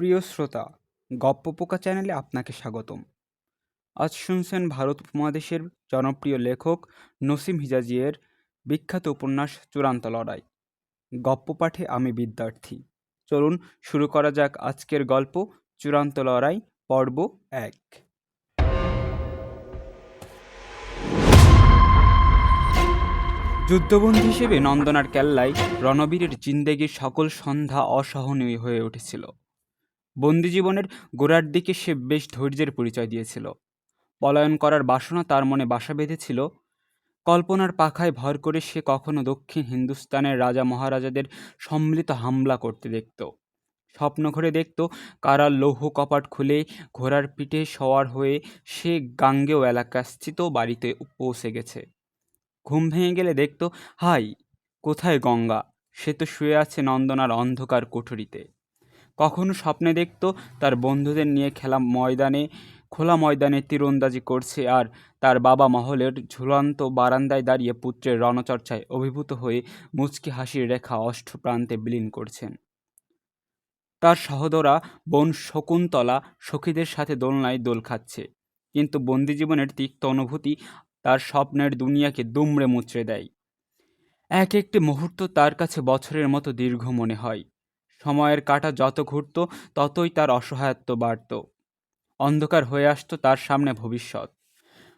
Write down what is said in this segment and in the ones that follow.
প্রিয় শ্রোতা, গপ্প পোকা চ্যানেলে আপনাকে স্বাগতম। আজ শুনছেন ভারত উপমহাদেশের জনপ্রিয় লেখক নসিম হিজাজিয়ের বিখ্যাত উপন্যাস চূড়ান্ত লড়াই। গপ্প পাঠে আমি বিদ্যার্থী। চলুন শুরু করা যাক আজকের গল্প, চূড়ান্ত লড়াই, পর্ব এক। যুদ্ধবন্দী হিসেবে নন্দনার কেল্লায় রণবীরের জিন্দেগির সকল সন্ধ্যা অসহনীয় হয়ে উঠেছিল। বন্দি জীবনের গোড়ার দিকে সে বেশ ধৈর্যের পরিচয় দিয়েছিল। পলায়ন করার বাসনা তার মনে বাসা বেঁধেছিল। কল্পনার পাখায় ভর করে সে কখনো দক্ষিণ হিন্দুস্তানের রাজা মহারাজাদের সম্মিলিত হামলা করতে দেখত। স্বপ্ন ঘরে দেখত, কারা লৌহ কপাট খুলে ঘোড়ার পিঠে সওয়ার হয়ে সে গাঙ্গেয় এলাকাস্থিত বাড়িতে পৌঁছে গেছে। ঘুম ভেঙে গেলে দেখত, হাই, কোথায় গঙ্গা? সে তো শুয়ে আছে নন্দনার অন্ধকার কোঠরিতে। কখনো স্বপ্নে দেখত তার বন্ধুদের নিয়ে খেলা ময়দানে, খোলা ময়দানে তীরন্দাজি করছে আর তার বাবা মহলের ঝুলন্ত বারান্দায় দাঁড়িয়ে পুত্রের রণচর্চায় অভিভূত হয়ে মুচকি হাসির রেখা অষ্ট প্রান্তে বিলীন করছেন। তার সহোদরা বোন শকুন্তলা সখীদের সাথে দোলনায় দোল খাচ্ছে, কিন্তু বন্দি জীবনের তিক্ত অনুভূতি তার স্বপ্নের দুনিয়াকে দুমড়ে মুচড়ে দেয়। এক একটি মুহূর্ত তার কাছে বছরের মতো দীর্ঘ মনে হয়। সময়ের কাটা যত ঘুরত, ততই তার অসহায়ত্ব বাড়ত। অন্ধকার হয়ে আসত তার সামনে ভবিষ্যৎ।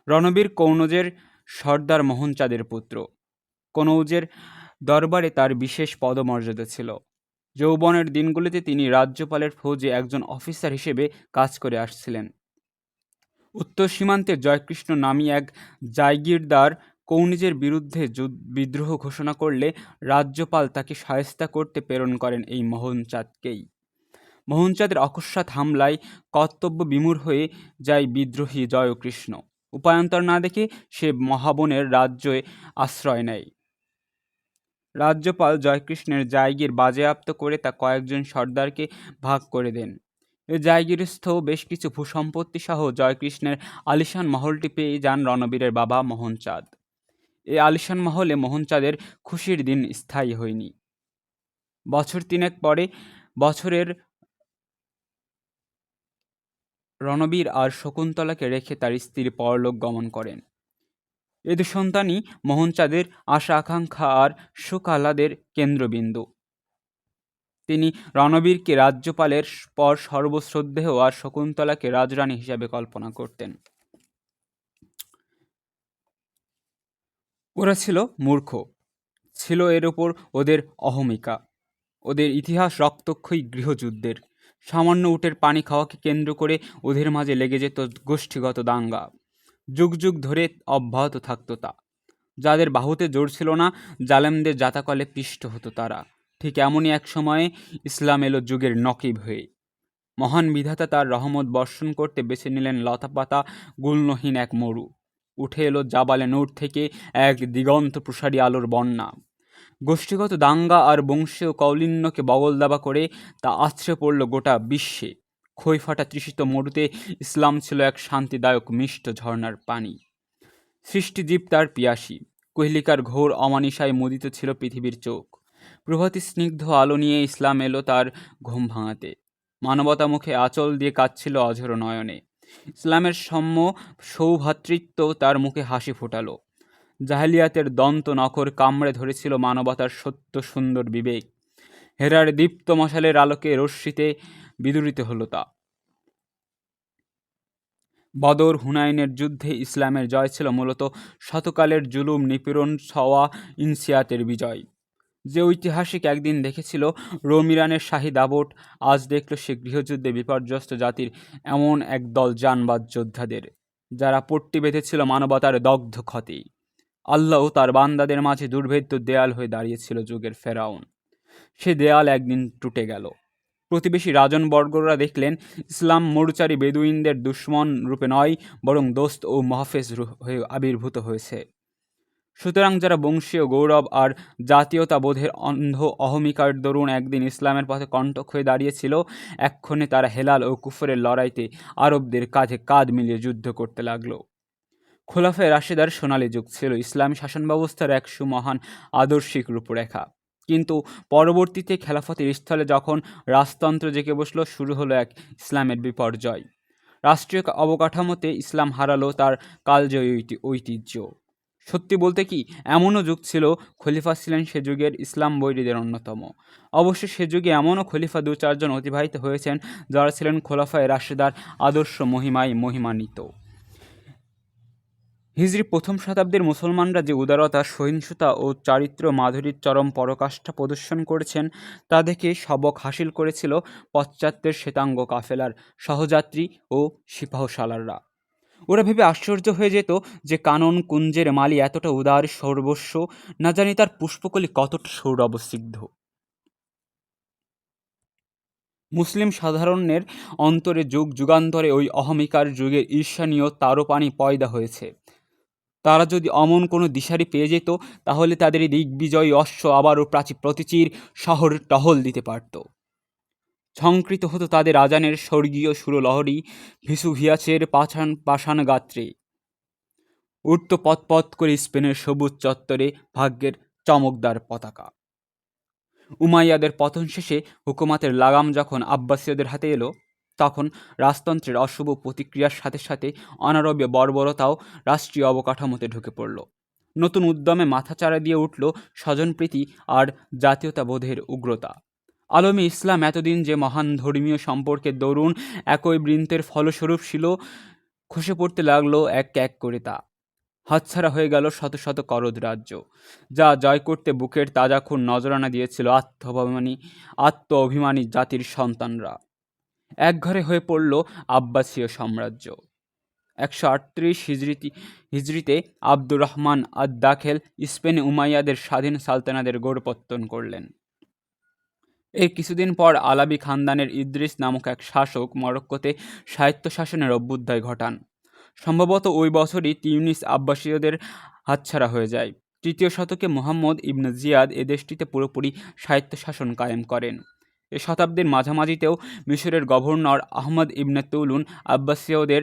রণবীর কৌনজের সর্দার মোহনচাঁদের পুত্র। কনৌজের দরবারে তার বিশেষ পদমর্যাদা ছিল। যৌবনের দিনগুলিতে তিনি রাজ্যপালের ফৌজে একজন অফিসার হিসেবে কাজ করে আসছিলেন। উত্তর সীমান্তে জয়কৃষ্ণ নামী এক জায়গিরদার কৌনিজের বিরুদ্ধে বিদ্রোহ ঘোষণা করলে রাজ্যপাল তাকে সায়স্তা করতে প্রেরণ করেন এই মোহনচাঁদকেই। মোহনচাঁদের অকস্মাৎ হামলায় কর্তব্য বিমূর হয়ে যায় বিদ্রোহী জয়কৃষ্ণ। উপায়ন্তর না দেখে সে মহাবনের রাজ্যে আশ্রয় নেয়। রাজ্যপাল জয়কৃষ্ণের জায়গির বাজেয়াপ্ত করে তা কয়েকজন সর্দারকে ভাগ করে দেন। এ জায়গিরস্থ বেশ কিছু ভূসম্পত্তি সহ জয়কৃষ্ণের আলিশান মহলটি পেয়ে যান রণবীরের বাবা মোহনচাঁদ। এ আলিশান মহলে মোহনচাঁদের খুশির দিন স্থায়ী হয়নি। বছর তিনেক পরে বছরের রণবীর আর শকুন্তলাকে রেখে তার স্ত্রী পরলোক গমন করেন। এ দু সন্তানই মোহনচাঁদের আশা আকাঙ্ক্ষা আর সুখ আহ্লাদের কেন্দ্রবিন্দু। তিনি রণবীরকে রাজ্যপালের পর সর্বশ্রদ্ধেয় আর শকুন্তলাকে রাজরানী হিসাবে কল্পনা করতেন। ওরা ছিল মূর্খ। ছিল এর ওপর ওদের অহমিকা। ওদের ইতিহাস রক্তক্ষয়ী গৃহযুদ্ধের। সামান্য উটের পানি খাওয়াকে কেন্দ্র করে ওদের মাঝে লেগে যেত গোষ্ঠীগত দাঙ্গা। যুগ যুগ ধরে অব্যাহত থাকতো তা। যাদের বাহুতে জোর ছিল না, জালেমদের জাতাকলে পিষ্ট হতো তারা। ঠিক এমনই এক সময়ে ইসলাম এলো যুগের নকিব হয়ে। মহান বিধাতা তার রহমত বর্ষণ করতে বেছে নিলেন লতাপাতা গুলনহীন এক মরু। উঠে এলো জাবালে নূর থেকে এক দিগন্ত প্রসারী আলোর বন্যা। গোষ্ঠীগত দাঙ্গা আর বংশীয় কৌলিন্যকে বগল দাবা করে তা আছড়ে পড়ল গোটা বিশ্বে। খই ফাটা তৃষিত মরুতে ইসলাম ছিল এক শান্তিদায়ক মিষ্ট ঝর্ণার পানি। সৃষ্টিজীব তার পিয়াসী। কৈলিকার ঘোর অমানিসায় মুদিত ছিল পৃথিবীর চোখ। প্রভাতী স্নিগ্ধ আলো নিয়ে ইসলাম এলো তার ঘুম ভাঙাতে। মানবতা মুখে আঁচল দিয়ে কাঁদছিল অঝর নয়নে। ইসলামের সম্য সৌভাতৃত্ব তার মুখে হাসি ফোটালো। জাহেলিয়াতের দন্ত নখর কামড়ে ধরেছিল মানবতার সত্য সুন্দর বিবেক। হেরার দীপ্ত মশালের আলোকে রশ্মিতে বিদুরিত হলো তা। বদর হুনাইনের যুদ্ধে ইসলামের জয় ছিল মূলত শতকালের জুলুম নিপীড়ন ছওয়া ইনসিয়াতের বিজয়। যে ঐতিহাসিক একদিন দেখেছিল রোম ইরানের শাহী দাবট, আজ দেখল সে গৃহযুদ্ধে বিপর্যস্ত জাতির এমন একদল জানবাদ যোদ্ধাদের, যারা পট্টি বেঁধেছিল মানবতার দগ্ধ ক্ষতি। আল্লাহ তার বান্দাদের মাঝে দুর্ভেদ্য দেয়াল হয়ে দাঁড়িয়েছিল যুগের ফেরাউন। সে দেয়াল একদিন টুটে গেল। প্রতিবেশী রাজনবর্গরা দেখলেন, ইসলাম মরুচারী বেদুইনদের দুশ্মন রূপে নয়, বরং দোস্ত ও মহাফেজ হয়ে আবির্ভূত হয়েছে। সুতরাং যারা বংশীয় গৌরব আর জাতীয়তাবোধের অন্ধ অহমিকার দরুন একদিন ইসলামের পথে কণ্টক হয়ে দাঁড়িয়েছিল, এক্ষণে তারা হেলাল ও কুফরের লড়াইতে আরবদের কাঁধে কাঁধ মিলিয়ে যুদ্ধ করতে লাগল। খোলাফায় রাশেদার সোনালী যুগ ছিল, ইসলামী শাসন ব্যবস্থার এক সুমহান আদর্শিক রূপরেখা। কিন্তু পরবর্তীতে খেলাফতের স্থলে যখন রাজতন্ত্র জেগে বসল, শুরু হলো এক ইসলামের বিপর্যয়। রাষ্ট্রীয় অবকাঠামোতে ইসলাম হারালো তার কালজয়ী ঐতি- ঐতিহ্য সত্যি বলতে কি, এমনও যুগ ছিল খলিফা ছিলেন সে যুগের ইসলাম বৈরীদের অন্যতম। অবশ্য সে যুগে এমনও খলিফা দু চারজন অতিবাহিত হয়েছেন যারা ছিলেন খোলাফায় রাশেদার আদর্শ মহিমায় মহিমান্বিত। হিজরি প্রথম শতাব্দীর মুসলমানরা যে উদারতা, সহিংসতা ও চারিত্র্য মাধুরীর চরম পরকাষ্ঠা প্রদর্শন করেছেন, তা দেখে সবক হাসিল করেছিল পশ্চাত্যের শ্বেতাঙ্গ কাফেলার, সহযাত্রী ও সিপাহসালাররা ওরা ভেবে আশ্চর্য হয়ে যেত যে কানন কুঞ্জের মালি এতটা উদার, সর্বস্ব, না জানি তার পুষ্পকলি কতটা সৌরভসিদ্ধ মুসলিম সাধারণের অন্তরে যুগ যুগান্তরে ওই অহমিকার যুগে ঈর্ষানীয় তারপানি পয়দা হয়েছে। তারা যদি অমন কোনো দিশারি পেয়ে যেত, তাহলে তাদের দিগ্বিজয়ী অশ্ব আবারও প্রাচী প্রতিচির শহর টহল দিতে পারত। ঝংকৃত হতো তাদের আজানের স্বর্গীয় সুরলহরী ভিসুভিয়াসের পাষাণ পাষাণ গাত্রে। উঠত পথ করে স্পেনের সবুজ চত্বরে ভাগ্যের চমকদার পতাকা। উমাইয়াদের পতন শেষে হুকুমাতের লাগাম যখন আব্বাসীয়দের হাতে এলো, তখন রাজতন্ত্রের অশুভ প্রতিক্রিয়ার সাথে সাথে অনারব্য বর্বরতাও রাষ্ট্রীয় অবকাঠামোতে ঢুকে পড়ল। নতুন উদ্যমে মাথাচাড়া দিয়ে উঠল স্বজনপ্রীতি আর জাতীয়তাবোধের উগ্রতা। আলমী ইসলাম এতদিন যে মহান ধর্মীয় সম্পর্কের দরুন একই বৃন্তের ফলস্বরূপ ছিল খসে পড়তে লাগল এক এক করে তা। হাতছাড়া হয়ে গেল শত শত করদ রাজ্য। যা জয় করতে বুকের তাজা খুন নজরানা দিয়েছিল আত্মভাবানী আত্ম অভিমানী জাতির সন্তানরা। একঘরে হয়ে পড়ল আব্বাসীয় সাম্রাজ্য। একশো আটত্রিশ হিজরিতি, হিজরিতে আব্দুর রহমান আদ দাখেল স্পেনে উমাইয়াদের স্বাধীন সালতানাদের গোড়পত্তন করলেন। এর কিছুদিন পর আলাবি খানদানের ইদ্রিস নামক এক শাসক মরক্কোতে স্বায়ত্তশাসনের অভ্যুদয় ঘটান। সম্ভবত ওই বছরই তিউনিস আব্বাসীয়দের হাতছাড়া হয়ে যায়। তৃতীয় শতকে মোহাম্মদ ইবনে জিয়াদ এ দেশটিতে পুরোপুরি স্বায়ত্তশাসন কায়েম করেন। এ শতাব্দীর মাঝামাঝিতেও মিশরের গভর্নর আহমদ ইবনে তুলুন আব্বাসীয়দের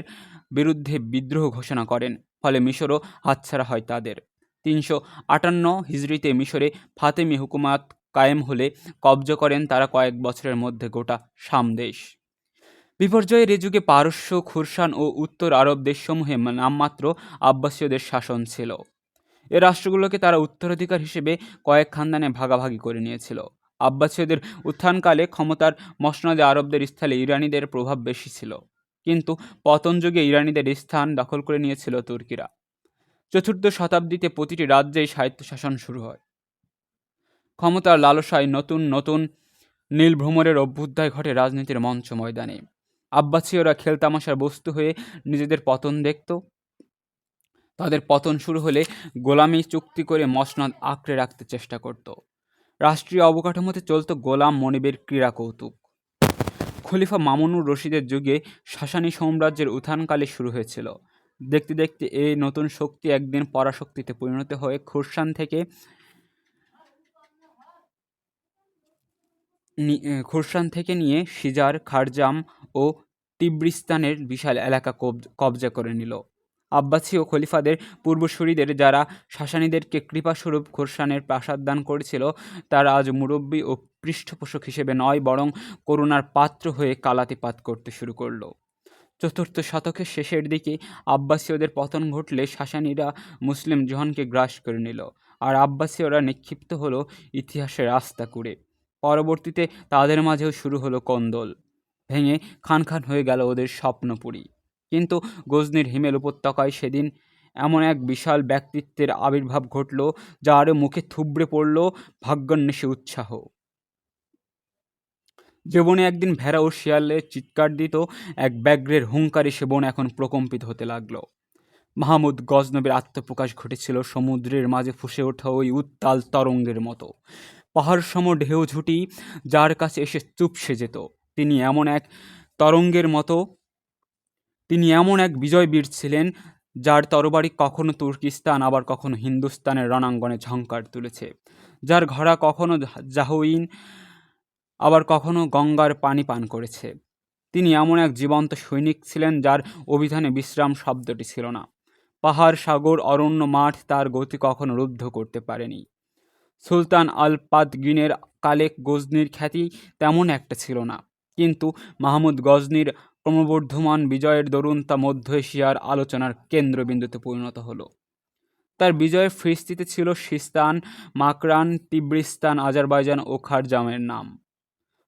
বিরুদ্ধে বিদ্রোহ ঘোষণা করেন, ফলে মিশরও হাতছাড়া হয় তাদের। তিনশো আটান্ন হিজড়িতে মিশরে ফাতেমি হুকুমাত কায়েম হলে কব্জা করেন তারা কয়েক বছরের মধ্যে গোটা সামদেশ বিপর্যয়ের এ যুগে পারস্য খুরসান ও উত্তর আরব দেশসমূহে নামমাত্র আব্বাসীয়দের শাসন ছিল। এ রাষ্ট্রগুলোকে তারা উত্তরাধিকার হিসেবে কয়েক খানদানে ভাগাভাগি করে নিয়েছিল। আব্বাসীয়দের উত্থানকালে ক্ষমতার মসনদে আরবদের স্থলে ইরানিদের প্রভাব বেশি ছিল। কিন্তু পতন যুগে ইরানিদের স্থান দখল করে নিয়েছিল তুর্কিরা। চতুর্থ শতাব্দীতে প্রতিটি রাজ্যেই স্বায়ত্তশাসন শুরু হয়। ক্ষমতার লালসায় নতুন নতুন নীল ভ্রমরের অভ্যুদয় ঘটে রাজনীতির মঞ্চ ময়দানে। আব্বাসীয়রা খেলতামাশার বস্তু হয়ে নিজেদের পতন দেখত। তাদের পতন শুরু হলে গোলামি চুক্তি করে মসনদ আঁকড়ে রাখতে চেষ্টা করত। রাষ্ট্রীয় অবকাঠামোতে চলত গোলাম মনিবের ক্রীড়া কৌতুক। খলিফা মামুনুর রশিদের যুগে শাসানী সাম্রাজ্যের উত্থানকালে শুরু হয়েছিল। দেখতে দেখতে এই নতুন শক্তি একদিন পরাশক্তিতে পরিণত হয়ে খুরসান থেকে খুরসান থেকে নিয়ে সিজার, খারজাম ও তিব্রিস্তানের বিশাল এলাকা কবজা করে নিল। আব্বাসী ও খলিফাদের পূর্বসূরিদের যারা শাসানীদেরকে কৃপাস্বরূপ খোরসানের প্রাসাদ দান করেছিল, তারা আজ মুরব্বী ও পৃষ্ঠপোষক হিসেবে নয়, বরং করুণার পাত্র হয়ে কালাতিপাত করতে শুরু করল। চতুর্থ শতকের শেষের দিকে আব্বাসীয়দের পতন ঘটলে শাসানীরা মুসলিম জহানকে গ্রাস করে নিল, আর আব্বাসীয়রা নিক্ষিপ্ত হলো ইতিহাসের রাস্তা করে পরবর্তীতে তাদের মাঝেও শুরু হলো কন্দল। ভেঙে খান খান হয়ে গেল ওদের স্বপ্নপুরী। কিন্তু গজনির হিমেল উপত্যকায় সেদিন এমন এক বিশাল ব্যক্তিত্বের আবির্ভাব ঘটল, যার মুখে থুবড়ে পড়ল ভাগ্যান্বেষে উৎসাহ। যে বনে একদিন ভেড়া ও শিয়ালে চিৎকার দিত, এক ব্যাঘ্রের হুঙ্কারে সে বন এখন প্রকম্পিত হতে লাগল। মাহমুদ গজনবের আত্মপ্রকাশ ঘটেছিল সমুদ্রের মাঝে ফুসে ওঠা ওই উত্তাল তরঙ্গের মতো। পাহাড় সম ঢেউ ঝুটি যার কাছে এসে চুপসে যেত। তিনি এমন এক তরঙ্গের মতো, তিনি এমন এক বিজয়বীর ছিলেন যার তরবারি কখনো তুর্কিস্তান, আবার কখনো হিন্দুস্তানের রণাঙ্গনে ঝঙ্কার তুলেছে। যার ঘোড়া কখনো জাহুইন আবার কখনো গঙ্গার পানি পান করেছে। তিনি এমন এক জীবন্ত সৈনিক ছিলেন যার অভিধানে বিশ্রাম শব্দটি ছিল না। পাহাড়, সাগর, অরণ্য, মাঠ তার গতি কখনো রুদ্ধ করতে পারেনি। সুলতান আল পাদগিনের কালে গজনির খ্যাতি তেমন একটা ছিল না। কিন্তু মাহমুদ গজনির ক্রমবর্ধমান বিজয়ের দরুন তা মধ্য এশিয়ার আলোচনার কেন্দ্রবিন্দুতে পরিণত হলো। তার বিজয়ের ফিরিস্তিতে ছিল সিস্তান, মাকরান, তিব্রিস্তান, আজারবাইজান ও খারজামের নাম।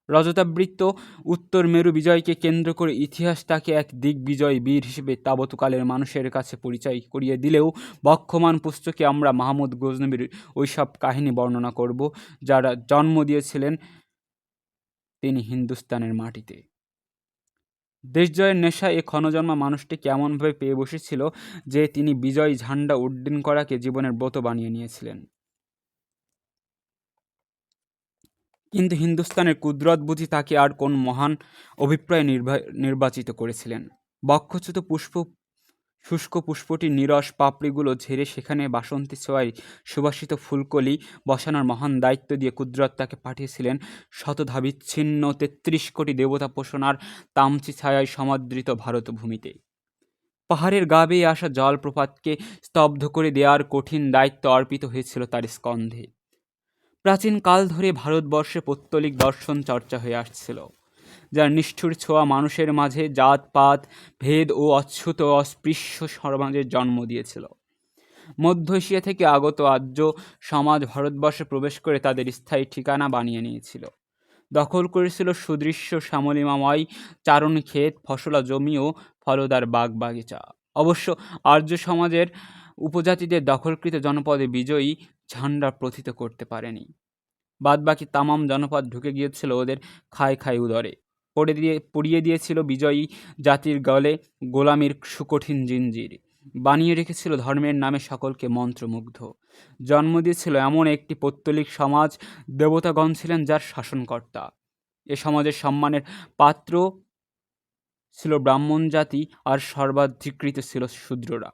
রজতাবৃত্ত উত্তর মেরু বিজয়কে কেন্দ্র করে ইতিহাস তাকে এক দিগ্বিজয় বীর হিসেবে তাবতকালের মানুষের কাছে পরিচয় করিয়ে দিলেও বক্ষমান পুস্তকে আমরা মাহমুদ গজনবীর ওইসব কাহিনী বর্ণনা করব, যারা জন্ম দিয়েছিলেন তিনি হিন্দুস্তানের মাটিতে। দেশজয়ের নেশা এ ক্ষণজন্মা মানুষটি কেমনভাবে পেয়ে বসেছিল যে তিনি বিজয় ঝান্ডা উড্ডীন করাকে জীবনের ব্রত বানিয়ে নিয়েছিলেন। কিন্তু হিন্দুস্তানের কুদরত বুঝি তাকে আর কোন মহান অভিপ্রায় নির্বাচিত করেছিলেন। বক্ষচ্যুত পুষ্প, শুষ্ক পুষ্পটি নিরস পাপড়িগুলো ঝেড়ে সেখানে বাসন্তী ছোঁয়ায় সুবাসিত ফুলকলি বসানোর মহান দায়িত্ব দিয়ে কুদরত তাকে পাঠিয়েছিলেন। শতধাবিচ্ছিন্ন তেত্রিশ কোটি দেবতা পোষণার তামচি ছায়ায় সমাদৃত ভারত ভূমিতে পাহাড়ের গা বেয়ে আসা জলপ্রপাতকে স্তব্ধ করে দেওয়ার কঠিন দায়িত্ব অর্পিত হয়েছিল তার স্কন্ধে। প্রাচীন কাল ধরে ভারতবর্ষে পৌত্তলিক দর্শন চর্চা হয়ে আসছিল, যার নিষ্ঠুর ছোঁয়া মানুষের মাঝে জাতপাত, ভেদ ও অচ্ছুত অস্পৃশ্য সমাজের জন্ম দিয়েছিল। মধ্য এশিয়া থেকে আগত আর্য সমাজ ভারতবর্ষে প্রবেশ করে তাদের স্থায়ী ঠিকানা বানিয়ে নিয়েছিল। দখল করেছিল সুদৃশ্য শ্যামলিমাময় চারণ ক্ষেত ফসলা জমি ও ফলদার বাগ বাগিচা অবশ্য আর্য সমাজের উপজাতিদের দখলকৃত জনপদে বিজয়ী ঝান্ডা প্রথিত করতে পারেনি। বাদবাকি তামাম জনপদ ঢুকে গিয়েছিল ওদের খায় খায় উদরে। পড়ে দিয়ে, পড়িয়ে দিয়েছিল বিজয়ী জাতির গলে গোলামির সুকঠিন জিঞ্জির বানিয়ে রেখেছিল ধর্মের নামে সকলকে মন্ত্রমুগ্ধ। জন্ম দিয়েছিল এমন একটি পৌত্তলিক সমাজ, দেবতাগণ ছিলেন যার শাসনকর্তা। এ সমাজের সম্মানের পাত্র ছিল ব্রাহ্মণ জাতি আর সর্বাধিকৃত ছিল শূদ্ররা।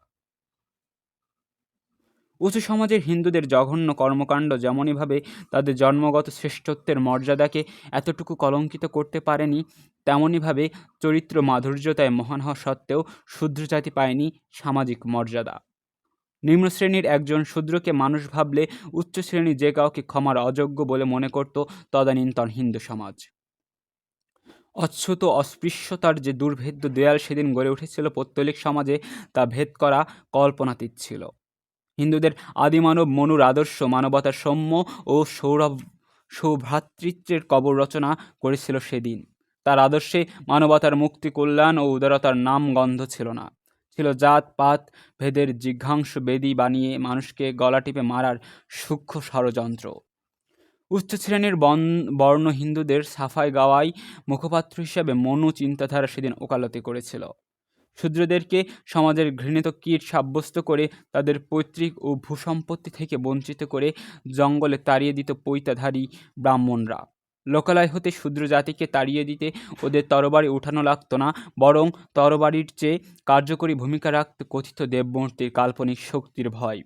উঁচু সমাজের হিন্দুদের জঘন্য কর্মকাণ্ড যেমনইভাবে তাদের জন্মগত শ্রেষ্ঠত্বের মর্যাদাকে এতটুকু কলঙ্কিত করতে পারেনি, তেমনইভাবে চরিত্র মাধুর্যতায় মহান হওয়া সত্ত্বেও শূদ্র জাতি পায়নি সামাজিক মর্যাদা। নিম্ন শ্রেণির একজন শূদ্রকে মানুষ ভাবলে উচ্চ শ্রেণি যে কাউকে ক্ষমার অযোগ্য বলে মনে করত তদানীন্তন হিন্দু সমাজ। অচ্ছুত অস্পৃশ্যতার যে দুর্ভেদ্য দেয়াল সেদিন গড়ে উঠেছিল পৌত্তলিক সমাজে তা ভেদ করা কল্পনাতীত ছিল। হিন্দুদের আদিমানব মনুর আদর্শ, মানবতার সৌম্য ও সৌরভ, সৌভ্রাতৃত্বের কবর রচনা করেছিল সেদিন। তার আদর্শে মানবতার মুক্তি, কল্যাণ ও উদারতার নাম গন্ধ ছিল না। ছিল জাত, পাত, ভেদের জিঘাংশ বেদি বানিয়ে মানুষকে গলা টিপে মারার সূক্ষ্ম ষড়যন্ত্র। উচ্চ শ্রেণির বর্ণ হিন্দুদের সাফাই গাওয়াই মুখপাত্র হিসাবে মনু চিন্তাধারা সেদিন ওকালতি করেছিল। শূদ্রদেরকে সমাজের ঘৃণিত কীট সাব্যস্ত করে তাদের পৈতৃক ও ভূসম্পত্তি থেকে বঞ্চিত করে জঙ্গলে তাড়িয়ে দিত পৈতাধারী ব্রাহ্মণরা। লোকালয় হতে শূদ্র জাতিকে তাড়িয়ে দিতে ওদের তরবারি উঠানো লাগতো না, বরং তরবারির চেয়ে কার্যকরী ভূমিকা রাখত কথিত দেবমূর্তির কাল্পনিক শক্তির ভয়।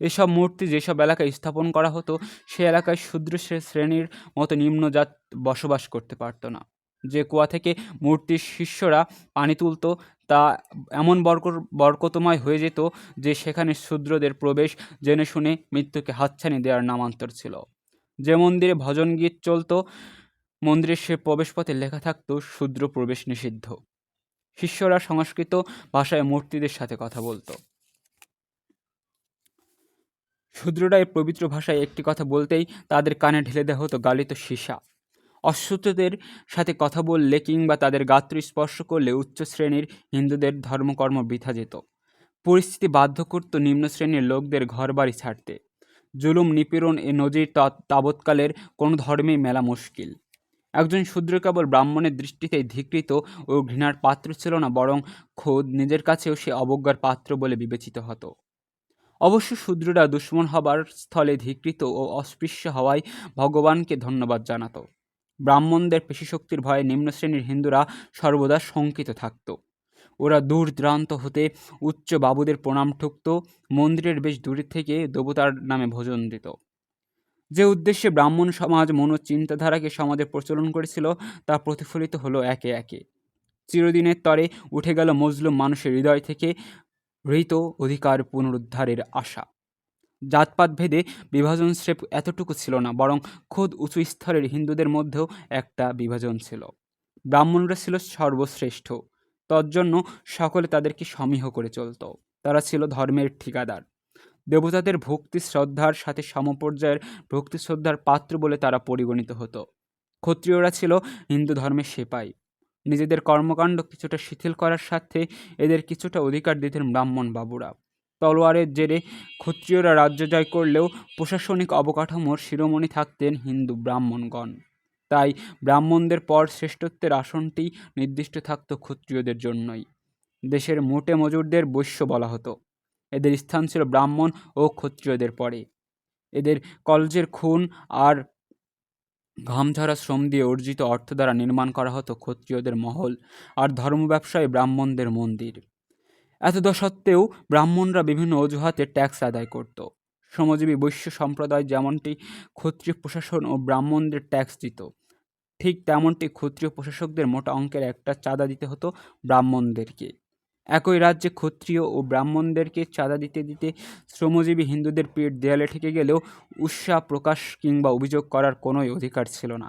এসব মূর্তি যেসব এলাকায় স্থাপন করা হতো, সে এলাকায় শূদ্র শ্রেণির মতো নিম্নজাত বসবাস করতে পারত না। যে কুয়া থেকে মূর্তির শিষ্যরা পানি তুলত তা এমন বরক, বরকতময় হয়ে যেত যে সেখানে শূদ্রদের প্রবেশ জেনে শুনে মৃত্যুকে হাতছানি দেওয়ার নামান্তর ছিল। যে মন্দিরে ভজন গীত চলত, মন্দিরের সে প্রবেশপথে লেখা থাকতো, শূদ্র প্রবেশ নিষিদ্ধ। শিষ্যরা সংস্কৃত ভাষায় মূর্তিদের সাথে কথা বলতো। শূদ্ররা এই পবিত্র ভাষায় একটি কথা বলতেই তাদের কানে ঢেলে দেওয়া হতো গালিত সীসা। অশ্রুতদের সাথে কথা বললে কিংবা তাদের গাত্র স্পর্শ করলে উচ্চ শ্রেণির হিন্দুদের ধর্মকর্ম বৃথা যেত। পরিস্থিতি বাধ্য করত নিম্ন শ্রেণির লোকদের ঘরবাড়ি ছাড়তে। জুলুম, নিপীড়ন এ নজির তাবৎকালের কোনো ধর্মেই মেলা মুশকিল। একজন শূদ্র কেবল ব্রাহ্মণের দৃষ্টিতে ধিকৃত ও ঘৃণার পাত্র ছিল না, বরং খোদ নিজের কাছেও সে অবজ্ঞার পাত্র বলে বিবেচিত হতো। অবশ্য শূদ্ররা দুশ্মন হবার স্থলে ধিকৃত ও অস্পৃশ্য হওয়ায় ভগবানকে ধন্যবাদ জানাত। ব্রাহ্মণদের পেশিশক্তির ভয়ে নিম্ন শ্রেণির হিন্দুরা সর্বদা শঙ্কিত থাকত। ওরা দূর দূরান্ত হতে উচ্চ বাবুদের প্রণাম ঠুকত, মন্দিরের বেশ দূরে থেকে দেবতার নামে ভোজন দিত। যে উদ্দেশ্যে ব্রাহ্মণ সমাজ মনো চিন্তাধারাকে সমাজে প্রচলন করেছিল, তা প্রতিফলিত হলো একে একে। চিরদিনের তরে উঠে গেল মজলুম মানুষের হৃদয় থেকে হৃত অধিকার পুনরুদ্ধারের আশা। জাতপাত ভেদে বিভাজন স্রেফ এতটুকু ছিল না, বরং খোদ উঁচু স্তরের হিন্দুদের মধ্যেও একটা বিভাজন ছিল। ব্রাহ্মণরা ছিল সর্বশ্রেষ্ঠ, তজ্জন্য সকলে তাদেরকে সমীহ করে চলত। তারা ছিল ধর্মের ঠিকাদার। দেবতাদের ভক্তি শ্রদ্ধার সাথে সমপর্যায়ের ভক্তি শ্রদ্ধার পাত্র বলে তারা পরিগণিত হতো। ক্ষত্রিয়রা ছিল হিন্দু ধর্মের সেপাই। নিজেদের কর্মকাণ্ড কিছুটা শিথিল করার সাথে এদের কিছুটা অধিকার দিতেন ব্রাহ্মণ বাবুরা তলোয়ারের জেরে ক্ষত্রিয়রা রাজ্য জয় করলেও প্রশাসনিক অবকাঠামোর শিরোমণি থাকতেন হিন্দু ব্রাহ্মণগণ। তাই ব্রাহ্মণদের পর শ্রেষ্ঠত্বের আসনটি নির্দিষ্ট থাকত ক্ষত্রিয়দের জন্যই। দেশের মোটে মজুরদের বৈশ্য বলা হতো। এদের স্থান ছিল ব্রাহ্মণ ও ক্ষত্রিয়দের পরে। এদের কলজের খুন আর ঘামঝরা শ্রম দিয়ে অর্জিত অর্থ দ্বারা নির্মাণ করা হতো ক্ষত্রিয়দের মহল আর ধর্ম ব্যবসায় ব্রাহ্মণদের মন্দির। এতদ সত্ত্বেও ব্রাহ্মণরা বিভিন্ন অজুহাতে ট্যাক্স আদায় করত। শ্রমজীবী বৈশ্য সম্প্রদায় যেমনটি ক্ষত্রিয় প্রশাসন ও ব্রাহ্মণদের ট্যাক্স দিত, ঠিক তেমনটি ক্ষত্রিয় প্রশাসকদের মোটা অঙ্কের একটা চাঁদা দিতে হতো ব্রাহ্মণদেরকে। একই রাজ্যে ক্ষত্রিয় ও ব্রাহ্মণদেরকে চাঁদা দিতে দিতে শ্রমজীবী হিন্দুদের পেট দেয়ালে ঠেকে গেলেও উৎসাহ প্রকাশ কিংবা অভিযোগ করার কোনোই অধিকার ছিল না।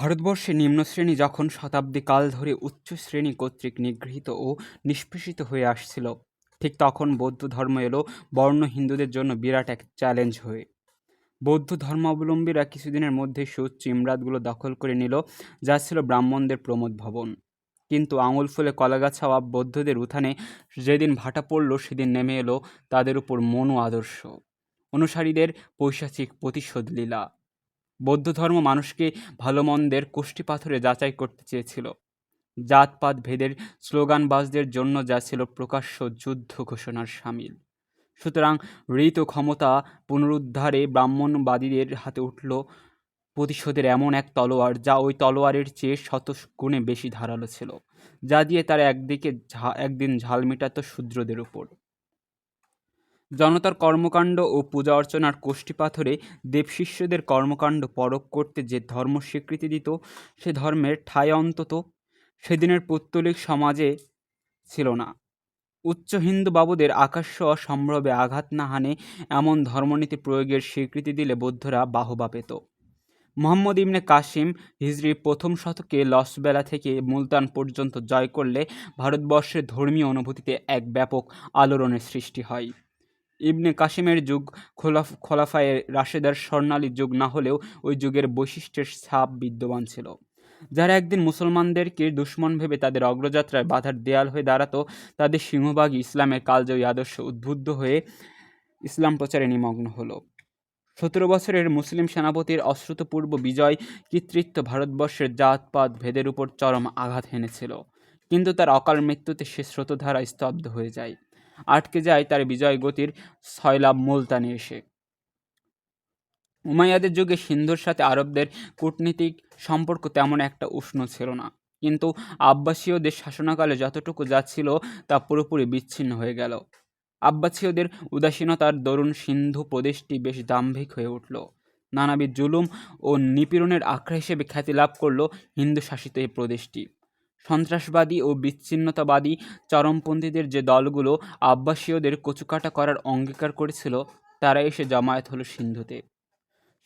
ভারতবর্ষে নিম্নশ্রেণী যখন শতাব্দী কাল ধরে উচ্চ শ্রেণি কর্তৃক নিগৃহীত ও নিষ্পেষিত হয়ে আসছিল, ঠিক তখন বৌদ্ধ ধর্ম এলো বর্ণ হিন্দুদের জন্য বিরাট এক চ্যালেঞ্জ হয়ে। বৌদ্ধ ধর্মাবলম্বীরা কিছুদিনের মধ্যে সুউচ্চ ইমরাতগুলো দখল করে নিল, যা ছিল ব্রাহ্মণদের প্রমোদ ভবন। কিন্তু আঙুল ফুলে কলাগাছ হওয়া বৌদ্ধদের উঠানে যেদিন ভাটা পড়ল, সেদিন নেমে এলো তাদের উপর মনু আদর্শ। অনুসারীদের পৈশাচিক প্রতিশোধ লীলা বৌদ্ধ ধর্ম মানুষকে ভালো মন্দের কোষ্ঠী পাথরে যাচাই করতে চেয়েছিল। জাতপাত ভেদের স্লোগানবাজদের জন্য যা ছিল প্রকাশ্য যুদ্ধ ঘোষণার সামিল। সুতরাং ঋত ক্ষমতা পুনরুদ্ধারে ব্রাহ্মণবাদীদের হাতে উঠল প্রতিশোধের এমন এক তলোয়ার যা ওই তলোয়ারের চেয়ে শত গুণে বেশি ধারালো ছিল। যা দিয়ে তারা একদিকে একদিন ঝাল মেটাত শূদ্রদের উপর। জনতার কর্মকাণ্ড ও পূজা অর্চনার কোষ্ঠী পাথরে দেবশিষ্যদের কর্মকাণ্ড পরক করতে যে ধর্ম স্বীকৃতি দিত, সে ধর্মের ঠাঁই অন্তত সেদিনের পৌত্তলিক সমাজে ছিল না। উচ্চ হিন্দু বাবুদের আকাশ সম্ভ্রবে আঘাত না হানে এমন ধর্মনীতি প্রয়োগের স্বীকৃতি দিলে বৌদ্ধরা বাহবা পেত। মোহাম্মদ ইবনে কাসিম হিজরি প্রথম শতকে লসবেলা থেকে মুলতান পর্যন্ত জয় করলে ভারতবর্ষের ধর্মীয় অনুভূতিতে এক ব্যাপক আলোড়নের সৃষ্টি হয়। ইবনে কাসিমের যুগ খোলাফ খোলাফায়ে রাশেদার স্বর্ণালী যুগ না হলেও ওই যুগের বৈশিষ্ট্যের ছাপ বিদ্যমান ছিল। যারা একদিন মুসলমানদেরকে দুশ্মন ভেবে তাদের অগ্রযাত্রায় বাধার দেয়াল হয়ে দাঁড়াতো, তাদের সিংহভাগই ইসলামের কালজয়ী আদর্শ উদ্বুদ্ধ হয়ে ইসলাম প্রচারে নিমগ্ন হলো। সতেরো বছরের মুসলিম সেনাপতির অশ্রুতপূর্ব বিজয় কৃতৃত্ব ভারতবর্ষের জাতপাত ভেদের উপর চরম আঘাত হেনেছিল। কিন্তু তার অকাল মৃত্যুতে সে স্রোতধারা স্তব্ধ হয়ে যায়। আটকে যায় তার বিজয় গতির ছয়লাভ মুলতানে এসে। উমাইয়াদের যুগে সিন্ধুর সাথে আরবদের কূটনীতিক সম্পর্ক তেমন একটা উষ্ণ ছিল না। কিন্তু আব্বাসীয়দের শাসনকালে যতটুকু যা ছিল তা পুরোপুরি বিচ্ছিন্ন হয়ে গেল। আব্বাসীয়দের উদাসীনতার দরুন সিন্ধু প্রদেশটি বেশ দাম্ভিক হয়ে উঠল। নানাবিধ জুলুম ও নিপীড়নের আখড়া হিসেবে খ্যাতি লাভ করল হিন্দু শাসিত এই প্রদেশটি। সন্ত্রাসবাদী ও বিচ্ছিন্নতাবাদী চরমপন্থীদের যে দলগুলো আব্বাসীয়দের কচুকাটা করার অঙ্গীকার করেছিল, তারা এসে জমায়েত হলো সিন্ধুতে।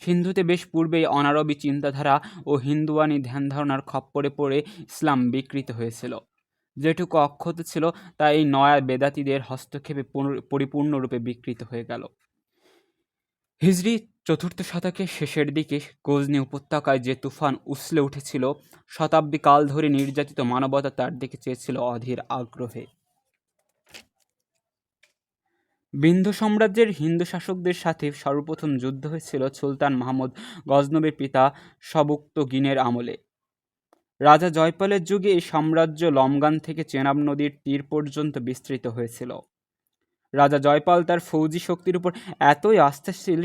সিন্ধুতে বেশ পূর্বেই অনারবী চিন্তাধারা ও হিন্দুয়ানি ধ্যান ধারণার খপ্পরে পড়ে ইসলাম বিকৃত হয়েছিল। যেটুকু অক্ষত ছিল, তা এই নয়া বেদাতিদের হস্তক্ষেপে পরিপূর্ণরূপে বিকৃত হয়ে গেল। হিজরি চতুর্থ শতকের শেষের দিকে গজনি উপত্যকায় যে তুফান উসলে উঠেছিল শতাব্দী কাল ধরে নির্যাতিত মানবতা তার দিকে চেয়েছিল অধীর আগ্রহে। বিন্ধু সাম্রাজ্যের হিন্দু শাসকদের সাথে সর্বপ্রথম যুদ্ধ হয়েছিল সুলতান মাহমুদ গজনবের পিতা সবুক্ত গিনের আমলে। রাজা জয়পালের যুগে এই সাম্রাজ্য লমগান থেকে চেনাব নদীর তীর পর্যন্ত বিস্তৃত হয়েছিল। রাজা জয়পাল তার ফৌজি শক্তির উপর এতই আস্থাশীল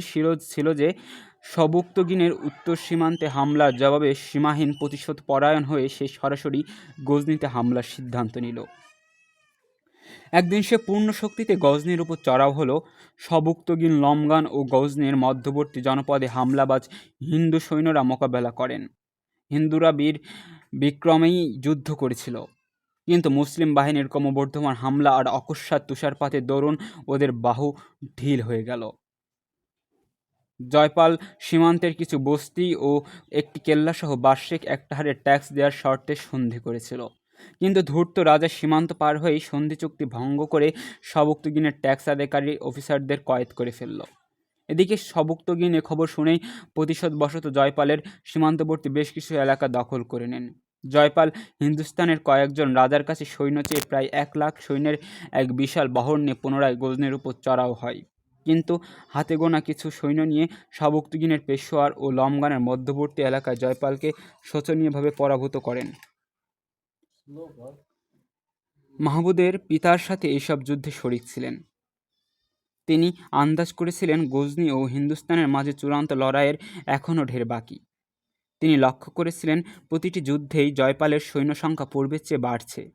ছিল যে সবুক্তগিনের উত্তর সীমান্তে হামলার জবাবে সীমাহীন প্রতিশোধ পরায়ণ হয়ে সে সরাসরি গজনিতে হামলার সিদ্ধান্ত নিল। একদিন সে পূর্ণ শক্তিতে গজনির উপর চড়াও হলো। সবুক্তগিন, লমগান ও গজনির মধ্যবর্তী জনপদে হামলাবাজ হিন্দু সৈন্যরা মোকাবেলা করেন। হিন্দুরা বীর বিক্রমেই যুদ্ধ করেছিল। কিন্তু মুসলিম বাহিনীর ক্রমবর্ধমান হামলা আর অকস্মাৎ তুষারপাতের দরুন ওদের বাহু ঢিল হয়ে গেল। জয়পাল সীমান্তের কিছু বস্তি ও একটি কেল্লাসহ বার্ষিক একটা হারে ট্যাক্স দেওয়ার শর্তে সন্ধি করেছিল। কিন্তু ধূর্ত রাজা সীমান্ত পার হয়েই সন্ধি চুক্তি ভঙ্গ করে সবুক্তগিনের ট্যাক্স আদায়কারী অফিসারদের কয়েদ করে ফেলল। এদিকে সবুক্তগিন এ খবর শুনেই প্রতিশোধবশত জয়পালের সীমান্তবর্তী বেশ কিছু এলাকা দখল করে নেন। জয়পাল, হিন্দুস্তানের কয়েকজন রাজার কাছে সৈন্য চেয়ে প্রায় এক লাখ সৈন্যের এক বিশাল বহর নিয়ে পুনরায় গজনের উপর চড়াও হয়। কিন্তু হাতে গোনা কিছু সৈন্য নিয়ে সাবুক্তগিনের পেশোয়ার ও লমগানের মধ্যবর্তী এলাকায় জয়পালকে শোচনীয়ভাবে পরাভূত করেন। মাহবুদের পিতার সাথে এইসব যুদ্ধে শরিক ছিলেন। তিনি আন্দাজ করেছিলেন, গজনি ও হিন্দুস্তানের মাঝে চূড়ান্ত লড়াইয়ের এখনও ঢের বাকি। তিনি লক্ষ্য করেছিলেন প্রতিটি যুদ্ধেই জয়পালের সৈন্য সংখ্যা পূর্বের চেয়ে বাড়ছে।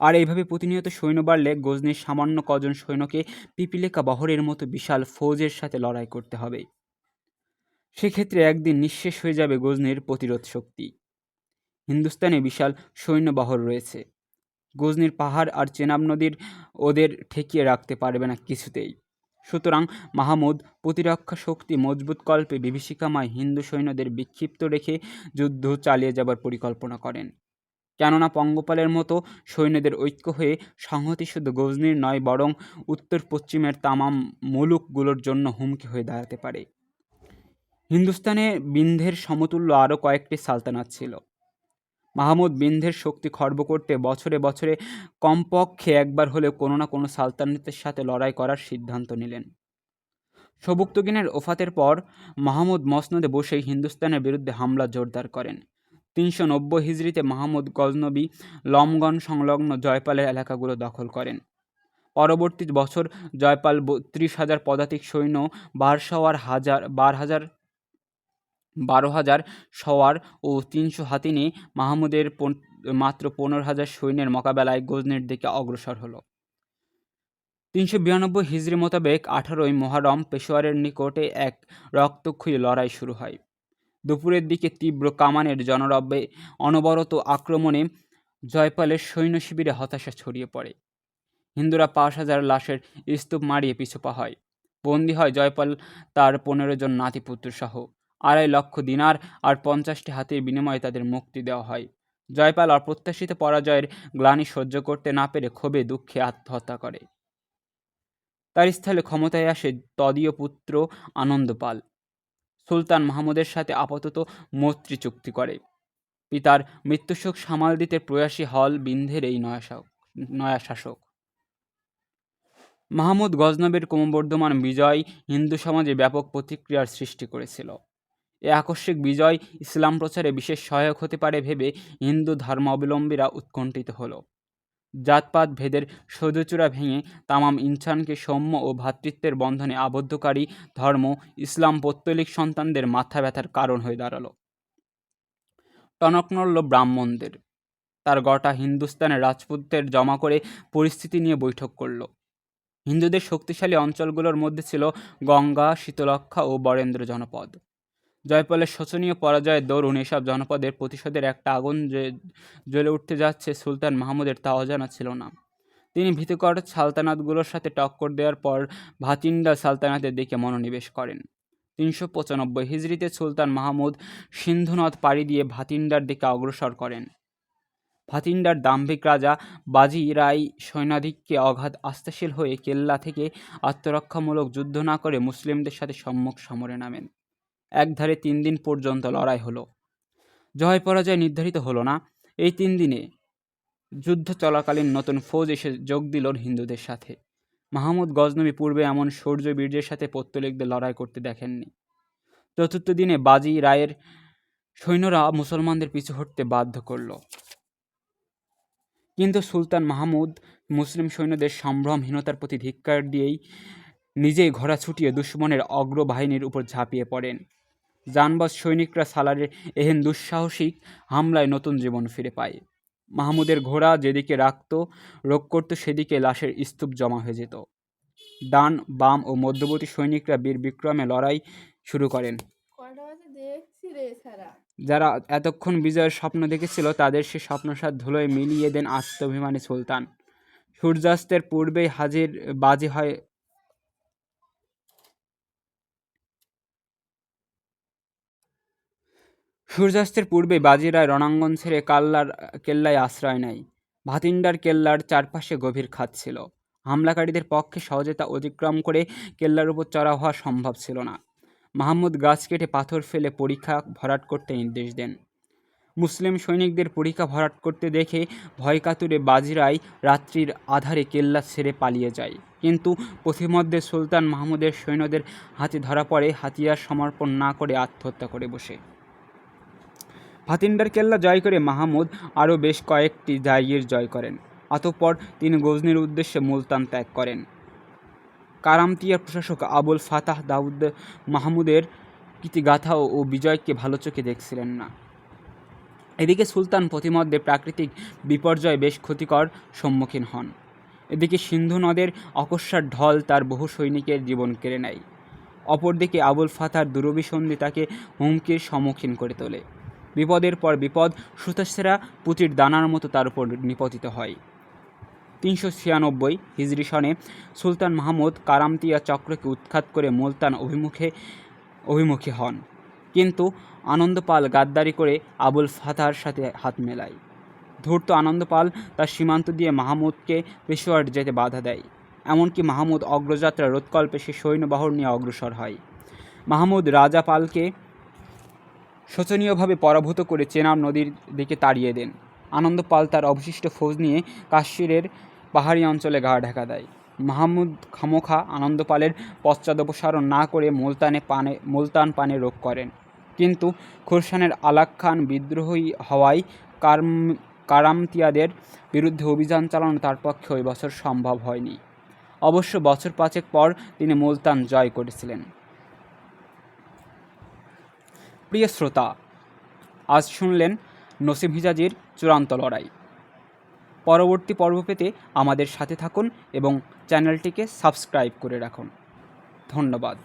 আর এইভাবে প্রতিনিয়ত সৈন্য বাড়লে গজনির সামান্য কজন সৈন্যকে পিপিলিকা বহরের মতো বিশাল ফৌজের সাথে লড়াই করতে হবে। সেক্ষেত্রে একদিন নিঃশেষ হয়ে যাবে গজনির প্রতিরোধ শক্তি। হিন্দুস্তানে বিশাল সৈন্যবহর রয়েছে। গজনির পাহাড় আর চেনাব নদীর ওদের ঠেকিয়ে রাখতে পারবে না কিছুতেই। সুতরাং মাহমুদ প্রতিরক্ষা শক্তি মজবুত কল্পে বিভীষিকাময় হিন্দু সৈন্যদের বিক্ষিপ্ত রেখে যুদ্ধ চালিয়ে যাবার পরিকল্পনা করেন। কেননা পঙ্গপালের মতো সৈন্যদের ঐক্য হয়ে সংহতি শুধু গজনির নয়, বরং উত্তর পশ্চিমের তামাম মুলুকগুলোর জন্য হুমকি হয়ে দাঁড়াতে পারে। হিন্দুস্তানে বিন্ধের সমতুল্য আরও কয়েকটি সালতানাত ছিল। মাহমুদ বিন্ধের শক্তি খর্ব করতে বছরে বছরে কমপক্ষে একবার হলেও কোনো না কোনো সালতানাতের সাথে লড়াই করার সিদ্ধান্ত নিলেন। সবুক্তগিনের ওফাতের পর মাহমুদ মসনদে বসেই হিন্দুস্তানের বিরুদ্ধে হামলা জোরদার করেন। তিনশো নব্বই হিজড়িতে মাহমুদ গজনবী লমগন সংলগ্ন জয়পালের এলাকাগুলো দখল করেন। পরবর্তী বছর জয়পাল বত্রিশ হাজার পদাতিক সৈন্য বারশাওয়ার হাজার বার হাজার বারো হাজার সওয়ার ও তিনশো হাতি নিয়ে মাহমুদের মাত্র পনেরো হাজার সৈন্যের মোকাবেলায় গজনির দিকে অগ্রসর হলো। তিনশো বিরানব্বই হিজড়ি মোতাবেক আঠারোই মহারম পেশোয়ারের নিকটে এক রক্তক্ষয়ী লড়াই শুরু হয়। দুপুরের দিকে তীব্র কামানের জনরব্যে অনবরত আক্রমণে জয়পালের সৈন্য শিবিরে হতাশা ছড়িয়ে পড়ে। হিন্দুরা পাঁচ হাজার লাশের স্তূপ মারিয়ে পিছুপা হয়। বন্দী হয় জয়পাল, তার পনেরো জন নাতিপুত্র সহ আড়াই লক্ষ দিনার আর পঞ্চাশটি হাতির বিনিময়ে তাদের মুক্তি দেওয়া হয়। জয়পাল অপ্রত্যাশিত পরাজয়ের গ্লানি সহ্য করতে না পেরে ক্ষোভে দুঃখে আত্মহত্যা করে। তার স্থলে ক্ষমতায় আসে তদীয় পুত্র আনন্দপাল সুলতান মাহমুদের সাথে আপাতত মৈত্রী চুক্তি করে। পিতার মৃত্যুশোক সামাল দিতে প্রয়াসী হল বিন্ধের এই নয়া নয়া শাসক মাহমুদ গজনবের ক্রমবর্ধমান বিজয় হিন্দু সমাজে ব্যাপক প্রতিক্রিয়ার সৃষ্টি করেছিল। এ আকস্মিক বিজয় ইসলাম প্রচারে বিশেষ সহায়ক হতে পারে ভেবে হিন্দু ধর্মাবলম্বীরা উৎকণ্ঠিত হলো। জাতপাত ভেদের সৌদচূড়া ভেঙে তামাম ইনসানকে সৌম্য ও ভ্রাতৃত্বের বন্ধনে আবদ্ধকারী ধর্ম ইসলাম পত্তলিক সন্তানদের মাথা ব্যথার কারণ হয়ে দাঁড়াল। টনক নড়ল ব্রাহ্মণদের, তার গটা হিন্দুস্তানের রাজপুতদের জমা করে পরিস্থিতি নিয়ে বৈঠক করল। হিন্দুদের শক্তিশালী অঞ্চলগুলোর মধ্যে ছিল গঙ্গা শীতলক্ষা ও বরেন্দ্র জনপদ। জয়পালের শোচনীয় পরাজয়ের দরুন এসব জনপদের প্রতিশোধের একটা আগুন যে জ্বলে উঠতে যাচ্ছে সুলতান মাহমুদের, তা অজানা ছিল না। তিনি ভীতিকর সালতানাতগুলোর সাথে টক্কর দেওয়ার পর ভাতিন্ডা সালতানাতের দিকে মনোনিবেশ করেন। তিনশো পঁচানব্বই হিজড়িতে সুলতান মাহমুদ সিন্ধুনদ পাড়ি দিয়ে ভাতিন্ডার দিকে অগ্রসর করেন। ভাতিন্ডার দাম্ভিক রাজা বাজি রাই সৈন্যাধিককে অগাধ আস্থাশীল হয়ে কেল্লা থেকে আত্মরক্ষামূলক যুদ্ধ না করে মুসলিমদের সাথে সম্মুখ সমরে নামেন। একধারে তিন দিন পর্যন্ত লড়াই হলো। জয় পরাজয় নির্ধারিত হলো না। এই তিন দিনে যুদ্ধ চলাকালীন নতুন ফৌজ এসে যোগ দিল হিন্দুদের সাথে। মাহমুদ গজনবী পূর্বে এমন শৌর্য বীর্যের সাথে পত্তলিকদের লড়াই করতে দেখেননি। চতুর্থ দিনে বাজি রায়ের সৈন্যরা মুসলমানদের পিছু হটতে বাধ্য করল। কিন্তু সুলতান মাহমুদ মুসলিম সৈন্যদের সম্ভ্রমহীনতার প্রতি ধিক্কার দিয়েই নিজেই ঘোড়া ছুটিয়ে দুশ্মনের অগ্রবাহিনীর উপর ঝাঁপিয়ে পড়েন। জানবাজ সৈনিকরা সালারের এহেন দুঃসাহসিক হামলায় নতুন জীবন ফিরে পায়। মাহমুদের ঘোড়া যেদিকে রাখত রোগ করত সেদিকে লাশের স্তূপ জমা হয়ে যেত। ডান বাম ও মধ্যবর্তী সৈনিকরা বীর বিক্রমে লড়াই শুরু করেন। যারা এতক্ষণ বিজয়ের স্বপ্ন দেখেছিল তাদের সে স্বপ্নসাত ধুলোয় মিলিয়ে দেন আত্মভিমানী সুলতান। সূর্যাস্তের পূর্বেই হাজির বাজি হয় সূর্যাস্তের পূর্বে বাজিরায় রণাঙ্গন ছেড়ে কাল্লার, কেল্লায় আশ্রয় নেয়। ভাতিন্ডার কেল্লার চারপাশে গভীর খাত ছিল। হামলাকারীদের পক্ষে সহজে তা অতিক্রম করে কেল্লার উপর চড়া হওয়া সম্ভব ছিল না। মাহমুদ গাছ কেটে পাথর ফেলে পরীক্ষা ভরাট করতে নির্দেশ দেন। মুসলিম সৈনিকদের পরীক্ষা ভরাট করতে দেখে ভয় কাতুরে বাজিরাই রাত্রির আধারে কেল্লা ছেড়ে পালিয়ে যায়। কিন্তু পথিমধ্যে সুলতান মাহমুদের সৈন্যদের হাতে ধরা পড়ে, হাতিয়ার সমর্পণ না করে আত্মহত্যা করে বসে। ভাতিন্ডার কেল্লা জয় করে মাহমুদ আরও বেশ কয়েকটি জায়গির জয় করেন। অতঃপর তিনি গজনির উদ্দেশ্যে মুলতান ত্যাগ করেন। কারামতিয়ার প্রশাসক আবুল ফাতাহ দাউদ মাহমুদের কীর্তিগাথা ও বিজয়কে ভালো চোখে দেখছিলেন না। এদিকে সুলতান প্রতিমধ্যে প্রাকৃতিক বিপর্যয় বেশ ক্ষতিকর সম্মুখীন হন। এদিকে সিন্ধু নদের অকস্মার ঢল তার বহু সৈনিকের জীবন কেড়ে নেয়। অপরদিকে আবুল ফাতার দুরভিসন্ধি তাকে হুমকির সম্মুখীন করে তোলে। বিপদের পর বিপদ, সুতাসেরা পুঁতির দানার মতো তার উপর নিপতিত হয়। তিনশো ছিয়ানব্বই হিজরি সনে সুলতান মাহমুদ কারামতিয়া চক্রকে উৎখাত করে মুলতান অভিমুখে, অভিমুখী হন। কিন্তু আনন্দপাল গাদ্দারি করে আবুল ফাতার সাথে হাত মেলায়। ধূর্ত আনন্দপাল তার সীমান্ত দিয়ে মাহমুদকে পেশোয়ার যেতে বাধা দেয়। এমনকি মাহমুদ অগ্রযাত্রা রোধকল্পে সে সৈন্যবাহর নিয়ে অগ্রসর হয়। মাহমুদ রাজা পালকে শোচনীয়ভাবে পরাভূত করে চেনাব নদীর দিকে তাড়িয়ে দেন। আনন্দপাল তার অবশিষ্ট ফৌজ নিয়ে কাশ্মীরের পাহাড়ি অঞ্চলে গা ঢাকা দেয়। মাহমুদ খামোখা আনন্দপালের পশ্চাদপসারণ না করে মুলতানে পানে, মুলতান পানে রোগ করেন। কিন্তু খুরসানের আলাক খান বিদ্রোহী হওয়ায় কারম, কারামতিয়াদের বিরুদ্ধে অভিযান চালানো তার পক্ষে ওই বছর সম্ভব হয়নি। অবশ্য বছর পাঁচেক পর তিনি মুলতান জয় করেছিলেন। প্রিয় শ্রোতা, আজ শুনলেন নসিম হিজাজির চূড়ান্ত লড়াই। পরবর্তী পর্ব পেতে আমাদের সাথে থাকুন এবং চ্যানেলটিকে সাবস্ক্রাইব করে রাখুন। ধন্যবাদ।